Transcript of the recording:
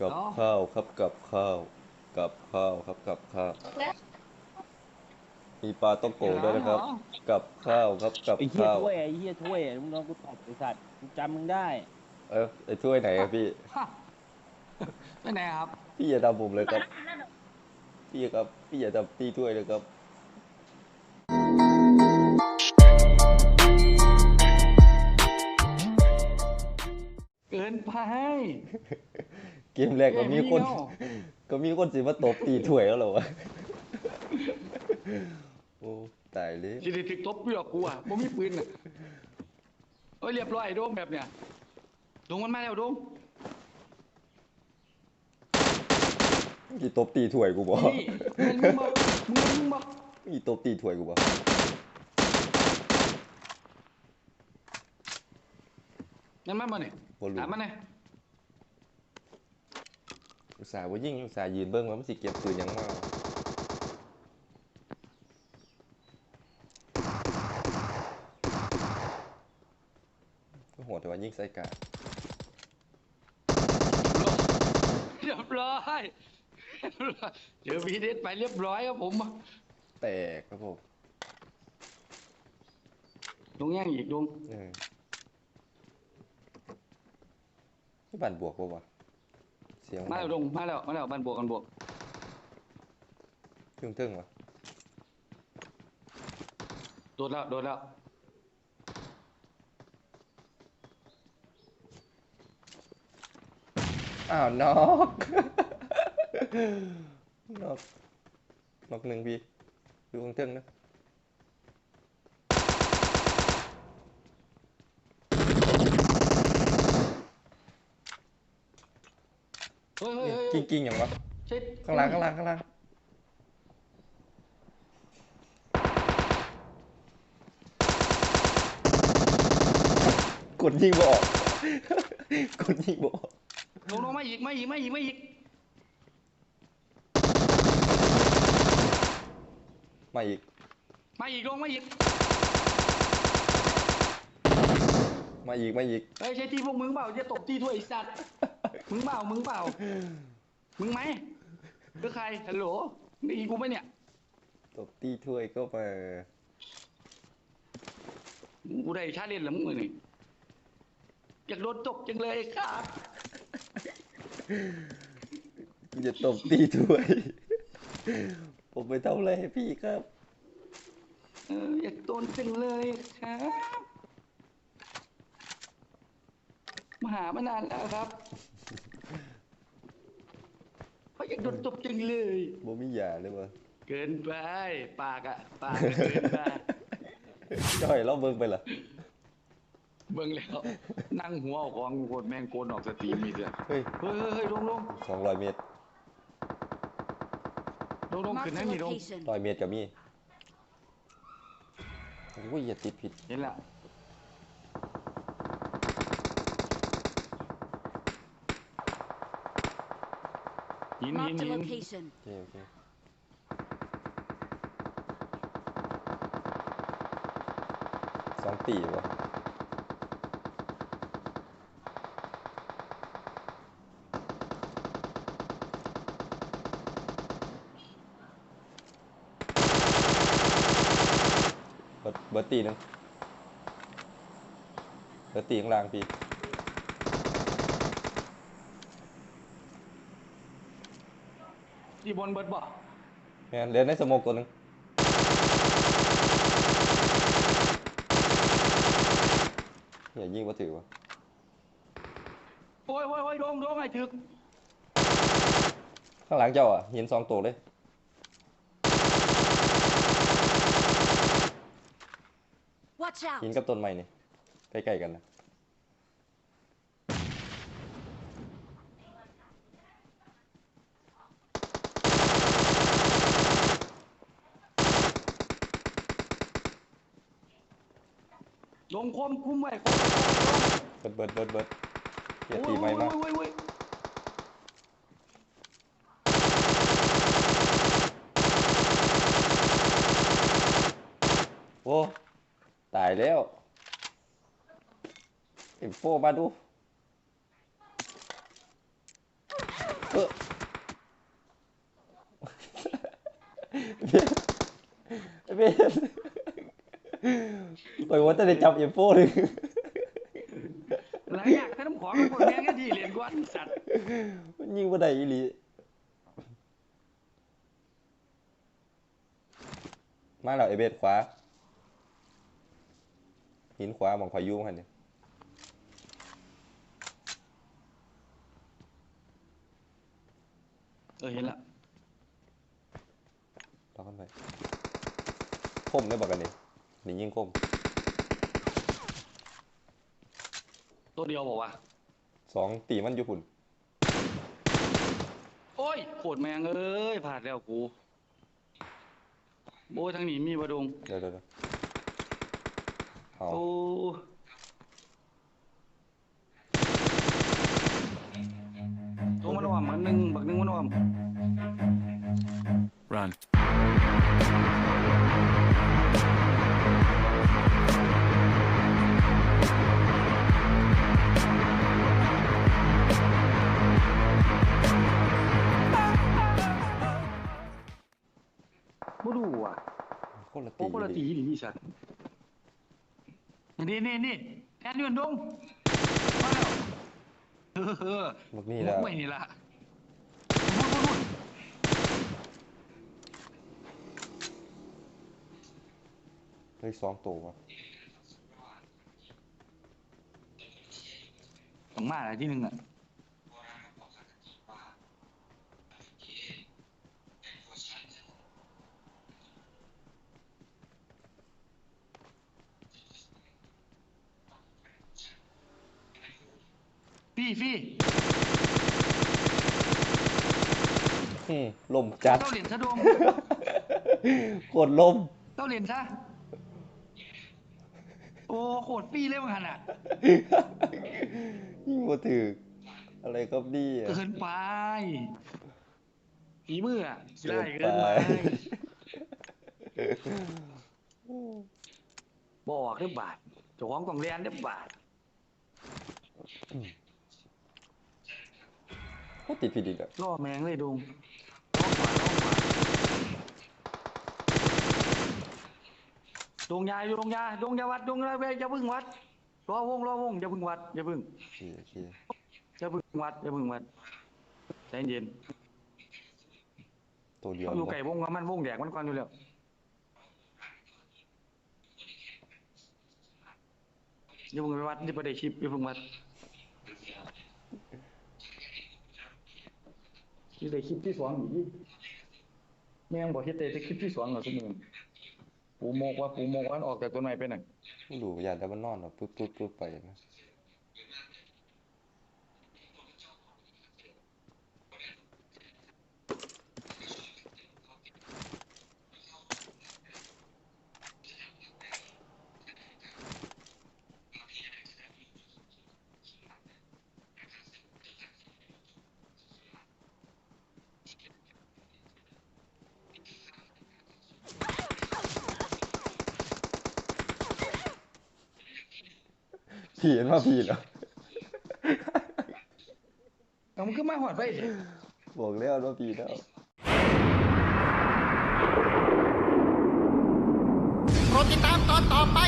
กับเนาะข้าวครับกับข้าวกับข้าวครับกับข้าวมีปลาต้องโกะด้วยนะครับ กับข้าวครับกับไอ้เหี้ยข้าวถ้วยไอ้เหี้ยถ้วยมึงลองกูตอบไอ้สัตว์กูจำมึงได้เออไอ้ถ้วยไหนครับพี่ไปไหนครับ พี่อย่าทำผมเลยครับ พี่ครับพี่อย่าทำตีถ้วยเลยครับเกินไป เกมแรกก็มีคนเอ้ยพี่เนาะก็มีคนสิมาตบตีถ้วยแล้วเหรอวะโอ้ตายเลยสิริถึกทบเปลือกกูอะบ่มีปืนอะเอ้ยเรียบร้อยโดมแบบเนี้ยดงมันมาแล้วดงกี่ตบตีถ้วยกูบอกนี่เงินมึงบ่มึงเงินมึงบ่กี่ตบตีถ้วยกูบอกเงินมาบ่เนี่ยบ่รู้ถามมันเนี่ย อุตส่าห์ว่ายิ่งอุตส่าห์ยืนเบิ้งว่ามันสิเก็บปืนหยังมาก็โหดแต่ว่ายิ่งใส่กาดเรียบร้อยเรียบร้อยเจอพีเดสไปเรียบร้อยครับผมแตกครับผมดงย่างอีกดงเออที่บ้านบวกปะวะเสียงมาแล้วดงมาแล้วมาแล้วบ้านบวกกันบวกทึ่งทึ่งๆวะโดดแล้วโดดแล้วอ้าวนอกนอกนอกหนึ่งพี่ดูทึ่งทึ่งๆนะ เฮ้ยเฮ้ยเฮ้ยกิ้งกิ้งๆอย่างวะเช็ดข้างล่างข้างล่างข้างล่างกดยิงบ่ออก กดยิงบ่ออกลงลงมาอีกมาอีกมาอีกมาอีกมาอีก มาอีกลงมาอีกมาอีก มาอีก เฮ้ยใช่ที่พวกมึงเปล่าจะตบที่ถ้วยไอ้สัตว์ มึงเปล่า มึงเปล่า มึงไหมคือใคร ฮัลโหลนี่กูไหมเนี่ย ตบตีถ้วยก็มากูได้ชาเล่นแล้วมึงนี่อยากโดนตบจังเลยครับกูจะตบตีถ้วย ผมไปทำอะไรให้พี่ครับ เอออยากโดนจังเลยครับ มาหามานานแล้วครับเขาอยาก โดนตบจังเลย บ่มียาเลยวะเกินไป ปากอะปากอะเกินไปจ่อยเราเบิ่งไปเหรอเบิ่งแล้ว นั่งหัวออกของโคตรแม่งโกนออกสตรีมมีเถอะเฮ้ยเฮ้ยเฮ้ยเฮ้ยลงลงสองร้อยเมตร ลงลงขึ้น Marked ให้ a มีลง location. ร้อยเมตรกับมีโอ้ยอย่าติดผิด เห็นละ หินหิน Marked a หิน location. โอเคโอเคสองตีวะเบิดเบิดตีหนึงเบิดตีข้างล่างพี่ ที่บนเบิดบ่แมนเล่นในสโมกตัวหนึงอย่ายิงว่าถือวะโอ้ยโอ้ยโอ้ยลงลงไอ้ถึกข้างหลังเจ้าอะเห็นสองตัวเลย Watch out. หินกับต้นไม้นี่ใกล้ๆกันนะ ลงคมคุ้มไว้คมเบิดเบิดเบิดเบิดเฮียโอ้ตียไม้โอ้ยมากโอ้ยโอ้ยโอ้ตายแล้วเอ็มโฟมาดูเออเบนเบน ปล่อยว่าจะได้จับเอฟโฟเลยหลายอย่างถ้าน้ำของคนแม่งก็ดีเรียนกว่าสัตว์มันยิงบ่ได้อีหลีมาแล้วไอเบสขวาหินขวามองพายุมันเนี่ยเออเห็นละล็อกกันไปคมได้บอกกันนี่นี่ยิงคม ตัวเดียวบอกว่า สองตีมันอยู่พุ่นโอ้ยโคตรแมงเอ้ยพลาดแล้วกูโอ้ยทางนี้มีบดงเดี๋ยวเดี๋ยวเดี๋ยวเอาโอ้ตัวมันอ่อมมันหนึ่งบักหนึ่งมันอ่อม Run. กนี่แล้วไม่นี่ละนู่นนู่นนู่นเฮ้ยสองตัววะต้องมาอะไรที่หนึ่งอะ ฟี่ฟี่อืมลมจัด เต้าเหรียญซะดวงกดลม เต้าเหรียญซะโอ้โคตรฟี่เลยมึงหันอะยิงบ่ถืออะไรครับนี่อะเกินไปฝีมืออะสิได้เกิเกินนไปไปบอกได้บาทเจ้าของต้องเรียนได้บาท ก็ติดผิดอีกอะล่อแมงเลยดุงล่อขวาล่อขวาดงยาอยู่ดงยาดงยาวัดดงยาเวอย่าพึ่งวัดรอวงรอวงอย่าพึ่งวัดอย่าพึ่งโอเคโอเคอย่าพึ่งวัดอย่าพึ่งวัดใจเย็นตัวเดียวเขาอยู่นะไก่วงกับมันวงแดกมันก่อนอยู่แล้วอย่าพึ่งไปวัดอย่าไปได้คลิปอย่าพึ่งวัด นี่ได้คลิปที่สองอีกแม่งบอกเฮ็ดได้แต่คลิปที่สองเหรอทุกมึงปูโมกว่าปูโมกว่าออกจากต้นไม้ไปไหนไม่รู้อยากแต่มันนอนแบบปึ๊บปุ๊บปุ๊บไปนะ ผีเห็นว่าผีเหรอเอามันขึ้นมาหอดไปบอกแล้วว่าผีแล้วโปรดติดตามตอนต่อไป